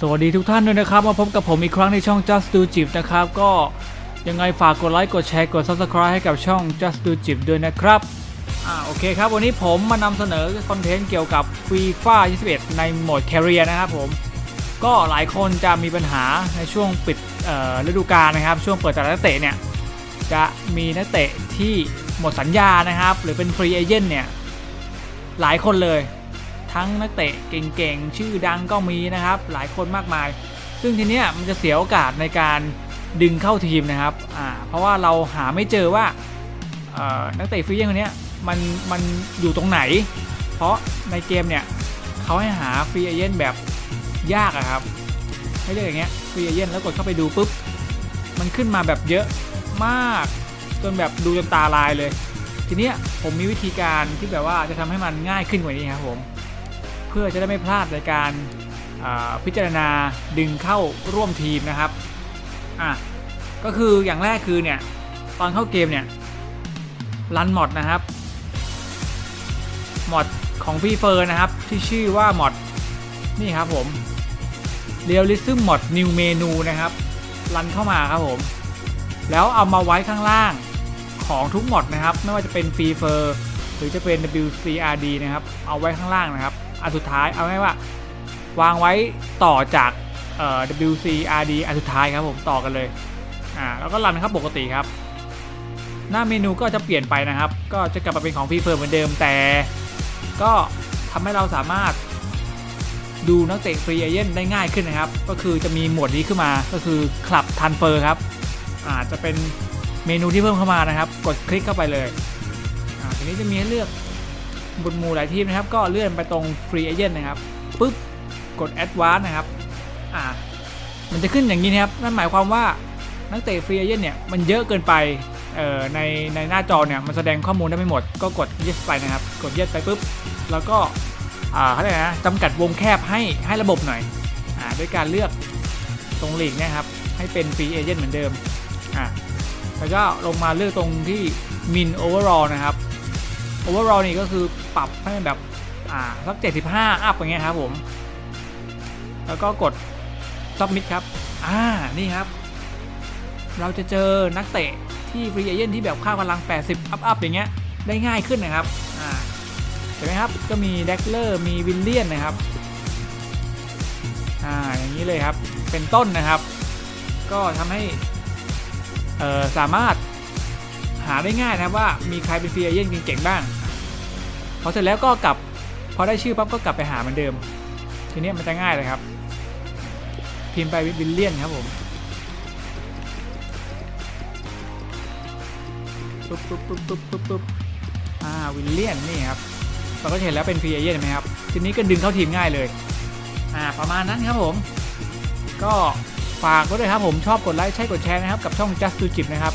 สวัสดีทุกท่านด้วยนะครับ มาพบกับผมอีกครั้งในช่อง Just Do Jib นะครับ ก็ยังไงฝากกดไลค์กดแชร์กด Subscribe ให้กับช่อง Just Do Jib ด้วยนะครับอ่าโอเคครับ วันนี้ผมมานำเสนอคอนเทนต์เกี่ยวกับ FIFA 21 ในโหมด Career นะครับผม ก็หลายคนจะมีปัญหาในช่วงปิดฤดูกาลนะครับ ช่วงเปิดตลาดนักเตะเนี่ย จะมีนักเตะที่หมดสัญญานะครับ หรือเป็นฟรีเอเจนต์เนี่ยหลายคนเลย ทั้งนักเตะเก่งๆ ชื่อดังก็มีนะครับ หลายคนมากมาย ซึ่งทีเนี้ยมันจะเสียโอกาสในการดึงเข้าทีมนะครับอ่าเพราะว่าเราหาไม่เจอว่านักเตะฟรีเอเจนคนเนี้ยมันมันอยู่ตรงไหน เพราะในเกมเนี่ยเขาให้หาฟรีเอเจนแบบยากอะครับให้เลือกอย่างเงี้ยฟรีเอเจนแล้วกดเข้าไปดูปุ๊บมันขึ้นมาแบบเยอะมากจนแบบดูจนตาลายเลย ทีเนี้ยผมมีวิธีการที่แบบว่าจะทำให้มันง่ายขึ้นกว่านี้ครับผม เพื่อจะได้ไม่พลาดในการพิจารณาดึงเข้าร่วมทีมนะครับอะก็คืออย่างแรกคือเนี่ยตอนเข้าเกมเนี่ยรันมอดนะครับมอดของฟีเฟอร์นะครับที่ชื่อว่ามอดนี่ครับผม Realism Mod New Menu นะครับรันเข้ามาครับผม แล้วเอามาไว้ข้างล่างของทุกมอดนะครับ ไม่ว่าจะเป็นฟีเฟอร์หรือจะเป็น WCRD นะครับ เอาไว้ข้างล่างนะครับ อันสุดท้ายเอาไว้ว่า วางไว้ต่อจากเอ่อ WCRD อันสุดท้ายครับผมต่อกันเลยอ่าแล้วก็รันครับปกติครับ หน้าเมนูก็จะเปลี่ยนไปนะครับ ก็จะกลับมาเป็นของฟีเฟอร์มเหมือนเดิมแต่ ก็ทำให้เราสามารถดูนักเตะฟรีเอเจนต์ได้ง่ายขึ้นนะครับ ก็คือจะมีหมวดนี้ขึ้นมาก็คือคลับทันเฟอร์ครับอาจจะเป็นเมนูที่เพิ่มเข้ามานะครับ กดคลิกเข้าไปเลยอ่าทีนี้จะมีให้เลือก บนหมู่หลายทีมนะครับ ก็เลื่อนไปตรง Free Agent นะครับปุ๊บกด advance นะครับอ่ามันจะขึ้นอย่างนี้นะครับ นั่นหมายความว่านักเตะ Free Agent เนี่ยมันเยอะเกินไปเอ่อในในหน้าจอเนี่ยมันแสดงข้อมูลได้ไม่หมด ก็กด yes ไปนะครับ กด yes ไปปุ๊บแล้วก็อ่าเขาเรียกอะไรนะจำกัดวงแคบให้ให้ระบบหน่อยอ่าด้วยการเลือกตรงลีกเนี่ยครับให้เป็น Free Agent เหมือนเดิมอ่าแล้วก็ลงมาเลือกตรงที่ min overall นะครับ overall นี่ก็คือปรับให้แบบอ่าสัก 75 อัพอย่างเงี้ยครับผม แล้วก็กด submit ครับ อ่า นี่ครับ เราจะเจอนักเตะที่ฟรีเอเจนที่แบบค่าพลัง 80 อัพอัพอย่างเงี้ย ได้ง่ายขึ้นนะครับ อ่า เห็นไหมครับ ก็มีแดกเลอร์ มีวิลเลียนนะครับ อ่า อย่างนี้เลยครับ เป็นต้นนะครับ ก็ทำให้ เอ่อ สามารถ หาได้ง่ายนะว่ามีใครเป็นฟรีเอเจนต์เก่งๆบ้าง พอเสร็จแล้วก็กลับ พอได้ชื่อปั๊บก็กลับไปหาเหมือนเดิม ทีนี้มันจะง่ายเลยครับ พิมพ์ไปวิลเลียนครับผมปุ๊บปุ๊บปุ๊บปุ๊บปุ๊บปุ๊บอ่าวิลเลียนนี่ครับเราก็จะเห็นแล้วเป็นฟรีเอเจนต์เห็นไหมครับ ทีนี้ก็ดึงเข้าทีมง่ายเลย อ่าประมาณนั้นครับผม ก็ฝากไว้ด้วยครับผมชอบกดไลค์ใช่กดแชร์นะครับกับช่อง Just Do Jib นะครับ